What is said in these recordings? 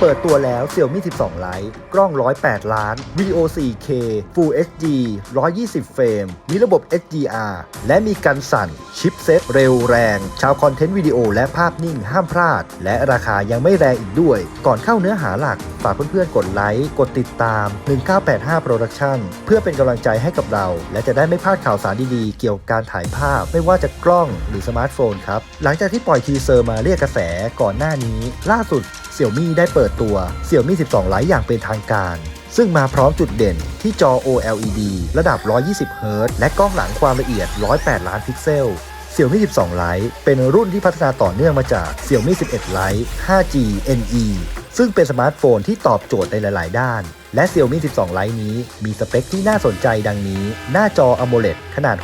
เปิดตัวแล้ว Xiaomi 12 Lite กล้อง 108 ล้าน วิดีโอ 4K Full HD 120 เฟรม มีระบบ HDR และมีการสั่น ชิปเซ็ตเร็วแรง ชาวคอนเทนต์วิดีโอและภาพนิ่งห้ามพลาด และราคายังไม่แรงอีกด้วย ก่อนเข้าเนื้อหาหลักากเพื่อนๆ กดไลค์ กดติดตาม 1985 Production เพื่อเป็นกำลังใจให้กับเรา และจะได้ไม่พลาดข่าวสารดีๆ เกี่ยวกับการถ่ายภาพไม่ว่าจะกล้องหรือสมาร์ทโฟนครับ หลังจากที่ปล่อยทีเซอร์มาเรียกกระแสก่อนหน้านี้ ล่าสุด Xiaomi ได้เปิดตัว Xiaomi 12 Lite อย่างเป็นทางการ ซึ่งมาพร้อมจุดเด่นที่จอ OLED ระดับ 120 Hz และกล้องหลังความละเอียด 108 ล้านพิกเซลเ Xiaomi 12 Lite เป็นรุ่นที่พัฒนาต่อเนื่องมาจาก Xiaomi 11 Lite 5G NE ซึ่งเป็นสมาร์ทโฟนที่ตอบโจทย์ในหลาย ๆ ด้าน และ Xiaomi 12 Lite นี้ มีสเปคที่น่าสนใจดังนี้ หน้าจอ AMOLED ขนาด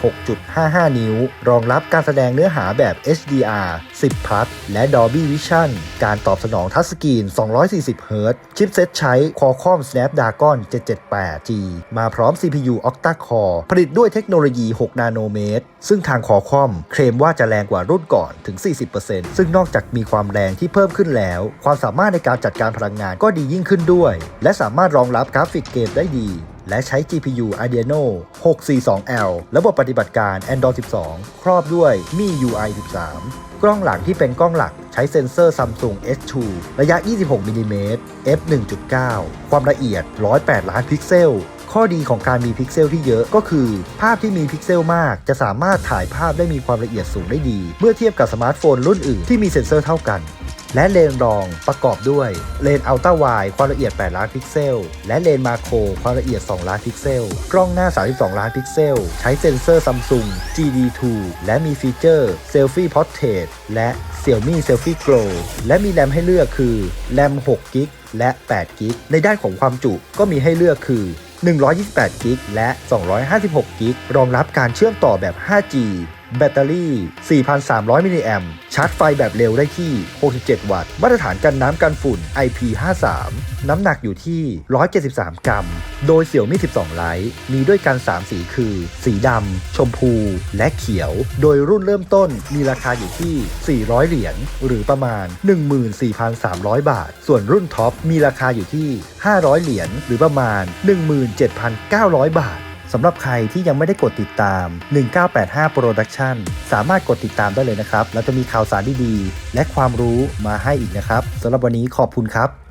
6.55 นิ้ว รองรับการแสดงเนื้อหาแบบ HDR 10 Plus และ Dolby Vision การตอบสนองทัชสกรีน 240 Hz ชิปเซ็ตใช้ Qualcomm Snapdragon 778G มาพร้อม CPU Octa Core ผลิตด้วยเทคโนโลยี 6 นาโนเมตร ซึ่งทาง Qualcomm เคลมว่าจะแรงกว่ารุ่นก่อนถึง 40%ซึ่งนอกจากมีความแรงที่เพิ่มขึ้นแล้ว ความสามารถในการจัดการการพลังงานก็ดียิ่งขึ้นด้วย และสามารถรองรับกราฟิกเกมได้ดี และใช้ GPU Adreno 642L ระบบปฏิบัติการ Android 12 ครอบด้วย Mi UI 13กล้องหลังที่เป็นกล้องหลักใช้เซ็นเซอร์ Samsung S2 ระยะ 26มิลลิเมตร f 1.9 ความละเอียด 108 ล้านพิกเซล ข้อดีของการมีพิกเซลที่เยอะก็คือ ภาพที่มีพิกเซลมากจะสามารถถ่ายภาพได้มีความละเอียดสูงได้ดี เมื่อเทียบกับสมาร์ทโฟนรุ่นอื่นที่มีเซ็นเซอร์เท่ากัน และเลนรองประกอบด้วยเลนอัลตร้าไวด์ความละเอียด 8 ล้านพิกเซล และเลนมาโครความละเอียด 2 ล้านพิกเซล กล้องหน้า 32 ล้านพิกเซล ใช้เซ็นเซอร์ Samsung GD2 และมีฟีเจอร์ Selfie Portrait และ Xiaomi Selfie Glow และมีแรมให้เลือกคือแรม6กิกและ8กิกในด้านของความจุก็มีให้เลือกคือ128กิกและ256กิกรองรับการเชื่อมต่อแบบ 5G แบตเตอรี่ 4,300 มิลลิแอมป์ชาร์จไฟแบบเร็วได้ที่ 67 วัตต์ มาตรฐานกันน้ำกันฝุ่น IP53 น้ำหนักอยู่ที่ 173 กรัม โดย Xiaomi 12 Lite มีด้วยกัน 3 สีคือ สีดำ ชมพู และเขียว โดยรุ่นเริ่มต้นมีราคาอยู่ที่ 400 เหรียญ หรือประมาณ 14,300 บาท ส่วนรุ่นท็อปมีราคาอยู่ที่ 500 เหรียญ หรือประมาณ 17,900 บาท สำหรับใครที่ยังไม่ได้กดติดตาม 1985 Production สามารถกดติดตามได้เลยนะครับ เราจะมีข่าวสารดีๆ และความรู้มาให้อีกนะครับสำหรับวันนี้ขอบคุณครับ